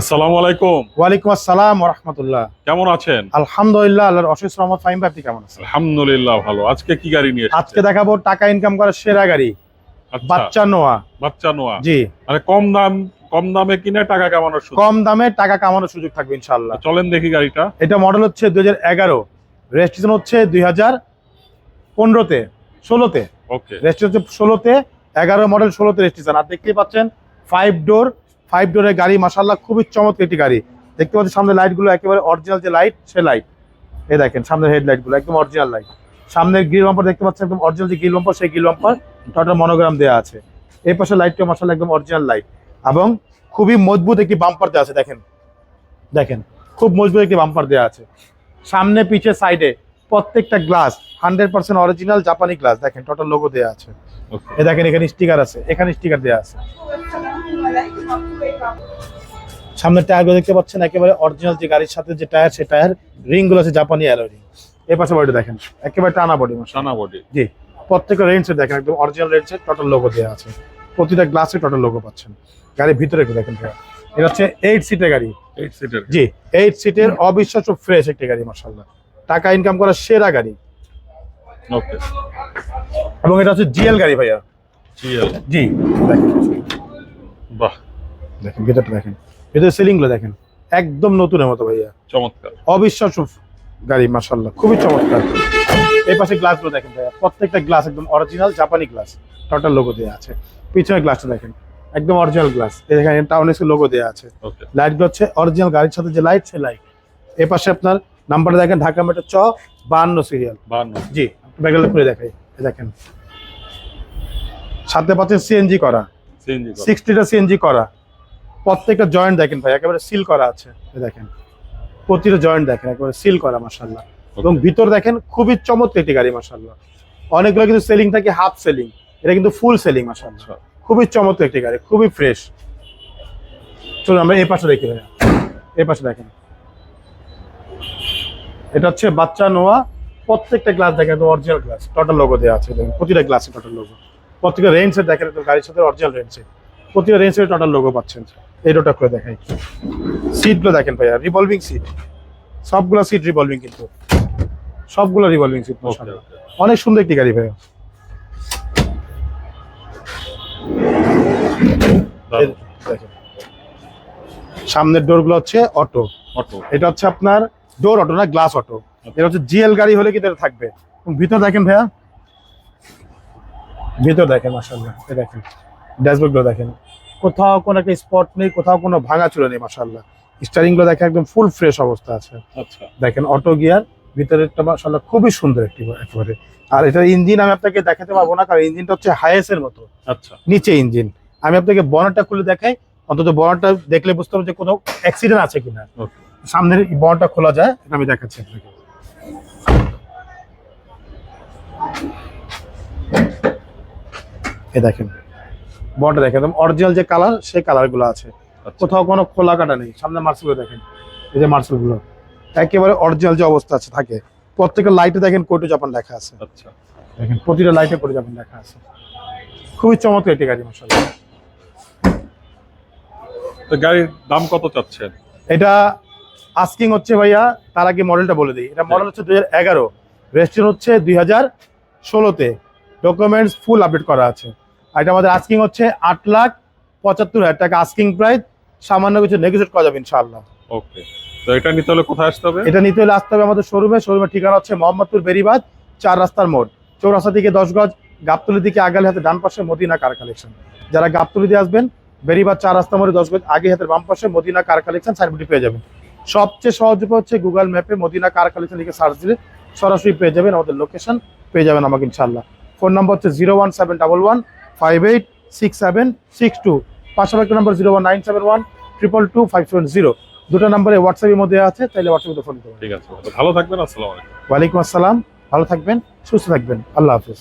আসসালামু আলাইকুম। ওয়ালাইকুম আসসালাম রহমতুল্লাহ কেমন আছেন? আলহামদুলিল্লাহ আল্লাহর অশেষ রহমত ফাহিম আপনি কেমন আছেন? আলহামদুলিল্লাহ ভালো। আজকে কি গাড়ি নিয়ে আজকে দেখাবো টাকা ইনকাম করার সেরা গাড়ি আচ্ছা, বাচ্চা নোয়া। বাচ্চা নোয়া? জি। মানে কম দাম কম দামে কিনে টাকা কামানোর সুযোগ। কম দামে টাকা কামানোর সুযোগ থাকবে ইনশাল্লাহ চলেন দেখি গাড়িটা। এটা মডেল হচ্ছে দুই হাজার এগারো। রেজিস্ট্রেশন হচ্ছে দুই হাজার পনেরোতে ষোলোতে। ওকে রেজিস্ট্রেশন হচ্ছে ষোলোতে এগারো মডেল ষোলোতে রেজিস্ট্রেশন আর দেখতেই পাচ্ছেন ফাইভ ডোর ফাইভ ডোরের গাড়ি মাসাল্লাহ খুবই চমৎকার একটি গাড়ি। দেখতে পাচ্ছি সামনে লাইটগুলো একেবারে অরিজিনাল যে লাইট সে লাইট এই দেখেন সামনের হেডলাইটগুলো একদম অরিজিনাল লাইট সামনের গ্রিল বাম্পার দেখতে পাচ্ছেন একদম অরিজিনাল যে গ্রিল বাম্পার সেই গ্রিল বাম্পার টোটাল মনোগ্রাম দেওয়া আছে। এই পাশে লাইটটা মাসাল্লাহ একদম অরিজিনাল লাইট এবং খুবই মজবুত একটি বাম্পার দেওয়া আছে দেখেন। দেখেন খুব মজবুত একটি বাম্পার দেওয়া আছে। সামনে পিছে সাইডে প্রত্যেকটা গ্লাস হান্ড্রেড পার্সেন্ট অরিজিনাল জাপানি গ্লাস দেখেন টোটাল লোগো দেওয়া আছে। এ দেখেন এখানে স্টিকার আছে এখানে স্টিকার দেওয়া আছে। সামনের টায়ারগুলো দেখতে পাচ্ছেন একেবারে অরিজিনাল যে গাড়ির সাথে যে টায়ার সে টায়ার রিংগুলো আছে জাপানি অ্যালো রিং এই পাশে বডিটা দেখেন একেবারে টানা বডি সানা বডি জি প্রত্যেকটা রেঞ্জে দেখেন একদম অরিজিনাল রেঞ্জে টোটাল লোগো দেওয়া আছে। প্রতিটা গ্লাসে টোটাল লোগো পাচ্ছেন। গাড়ির ভিতরে একটু দেখেন। এটা হচ্ছে এইট সিটের গাড়ি। এইট সিটের জি এইট সিটের অবিশ্বাস্য ফ্রেশ একটি গাড়ি মার্শাল্লাহ টাকা ইনকাম করার সেরা গাড়ি। ওকে এবং এটা হচ্ছে জিএল গাড়ি ভাইয়া। জিএল জি বাহ। দেখেন ভেতরটা দেখেন। ভেতরে সিলিংগুলো দেখেন। একদম নতুনের মতো ভাইয়া। চমৎকার। অবিশ্বাস্য গাড়ি মার্শাল্লাহ খুবই চমৎকার। এই পাশে গ্লাসগুলো দেখেন ভাইয়া। প্রত্যেকটা গ্লাস একদম অরিজিনাল জাপানি গ্লাস টোটাল লোগো দেওয়া আছে। পিছনের গ্লাসটা দেখেন। একদম অরিজিনাল গ্লাস এখানে টাউন এসে লোগো দেওয়া আছে। ওকে লাইটগুলো হচ্ছে অরিজিনাল গাড়ির সাথে যে লাইট সে লাইট এ পাশে আপনার নাম্বারটা দেখেন ঢাকা মেট্রো চ বান্ন সিরিয়াল বান্ন জি ব্যাগেলে করে দেখাই। এই দেখেন। সাথে পাচ্ছেন সিএনজি করা। সিএনজি সিক্সটিটা সিএনজি করা। প্রত্যেকটা জয়েন্ট দেখেন ভাই একেবারে সিল করা আছে। দেখেন প্রতিটা জয়েন্ট দেখেন একেবারে সিল করা মাসাল্লাহ এবং ভিতর দেখেন খুবই চমৎকার একটি গাড়ি মাসাল্লাহ অনেকগুলো কিন্তু সেলিং থাকে হাফ সেলিং এটা কিন্তু ফুল সেলিং মাসাল্লাহ খুবই চমৎকার একটি গাড়ি খুবই ফ্রেশ চলুন আমরা এই পাশে দেখি ভাইয়া। এই পাশে দেখেন। এটা হচ্ছে বাচ্চা নোয়া প্রত্যেকটা গ্লাস দেখেন অরিজিনাল গ্লাস টোটাল লোগো দেওয়া আছে দেখেন প্রতিটা গ্লাসে টোটাল লোগো প্রত্যেকটা রেঞ্জে দেখেন গাড়ির সাথে অরিজিনাল রেঞ্জে প্রতিটা রেঞ্জে টোটাল লোগো পাচ্ছেন। এই রোটা করে দেখাই। সিটগুলো দেখেন ভাইয়া রিভলভিং সিট সবগুলো সিট রিভলভিং কিন্তু। সবগুলো রিভলভিং সিট অনেক সুন্দর একটি গাড়ি ভাইয়া। সামনের ডোরগুলো হচ্ছে অটো অটো এটা হচ্ছে আপনার ডোর অটো না গ্লাস অটো এটা হচ্ছে জিএল গাড়ি হলে কিন্তু এটা থাকবে। ভিতর দেখেন ভাইয়া। ভিতর দেখেন মাসাল্লাহ দেখেন। ড্যাশবোর্ডগুলো দেখেন। কোথাও কোনো একটা স্পট নেই কোথাও কোনো ভাঙা চুরে নেই মাসাল্লাহ স্টারিংগুলো দেখেন একদম ফুল ফ্রেশ অবস্থা আছে। আচ্ছা। দেখেন অটো গিয়ার ভিতরেরটা মাসাল্লাহ খুবই সুন্দর একটি একেবারে। আর এটা ইঞ্জিন আমি আপনাকে দেখাতে পারব না কারণ ইঞ্জিনটা হচ্ছে হাইয়েস্টের মতো। আচ্ছা। নিচে ইঞ্জিন আমি আপনাকে বনারটা খুলে দেখাই অন্তত বনারটা দেখলে বুঝতে পারব যে কোনো অ্যাক্সিডেন্ট আছে কিনা। সামনের বনারটা খোলা যায় এটা আমি দেখাচ্ছি আপনাকে। এই দেখেন বনারটা দেখেন একদম অরিজিনাল যে কালার সেই কালারগুলো আছে। আচ্ছা। কোথাও কোনো খোলা কাটা নেই সামনে মার্সেলগুলো দেখেন এই যে মার্সেলগুলো একেবারে অরিজিনাল যে অবস্থা আছে থাকে। প্রত্যেকটা লাইটে দেখেন কোটো জাপান লেখা আছে। আচ্ছা। দেখেন প্রতিটা লাইটে কোটো জাপান লেখা আছে। খুবই চমৎকার একটি গাড়ি মশাল্লাহ তো গাড়ির দাম কত চাচ্ছেন? এটা আস্কিং হচ্ছে ভাইয়া তার আগে মডেলটা বলে দিই। এটা মডেল হচ্ছে দুই হাজার এগারো। রেজিস্ট্রেশন হচ্ছে দুই হাজার ষোলোতে। ডকুমেন্টস ফুল আপডেট করা আছে। আর এটা আমাদের আস্কিং হচ্ছে আট লাখ পঁচাত্তর হাজার টাকা আস্কিং প্রাইস সামান্য কিছু নেগোসিয়েট করা যাবে ইনশাআল্লাহ। ওকে তো এটা নিতে হলে কোথায় আসতে হবে? এটা নিতে হলে আসতে হবে আমাদের শোরুমে। শোরুমের ঠিকানা হচ্ছে মোহাম্মদপুর বেরিবাদ চার রাস্তার মোড়। চৌরাস্তা থেকে দশ গজ গাবতলি দিকে আগালে হাতে ডান পাশে মদিনা কার কালেকশন যারা গাবতলি দিয়ে আসবেন বেরিবাদ চার রাস্তা মোড়ে দশ গজ আগে হাতের বাম পাশে মদিনা কার কালেকশন সাইনবোর্ডটি পেয়ে যাবেন। সবচেয়ে সহজ উপায় হচ্ছে গুগল ম্যাপে মদিনা কার কালেকশন লিখে সার্চ দিলে সরাসরি পেয়ে যাবেন আমাদের লোকেশন পেয়ে যাবেন আমাকে ইনশাল্লাহ ফোন নম্বর হচ্ছে zero one seven double one five eight six seven six two পাশাপাশি number zero one nine seven one triple two five seven zero দুটো নম্বরে হোয়াটসঅ্যাপের মধ্যে আছে তাহলে হোয়াটসঅ্যাপে ফোন করুন। ঠিক আছে। ভালো থাকবেন আসসালাম আলাইকুম। ওয়ালাইকুম আসসালাম ভালো থাকবেন সুস্থ থাকবেন। আল্লাহ হাফিজ।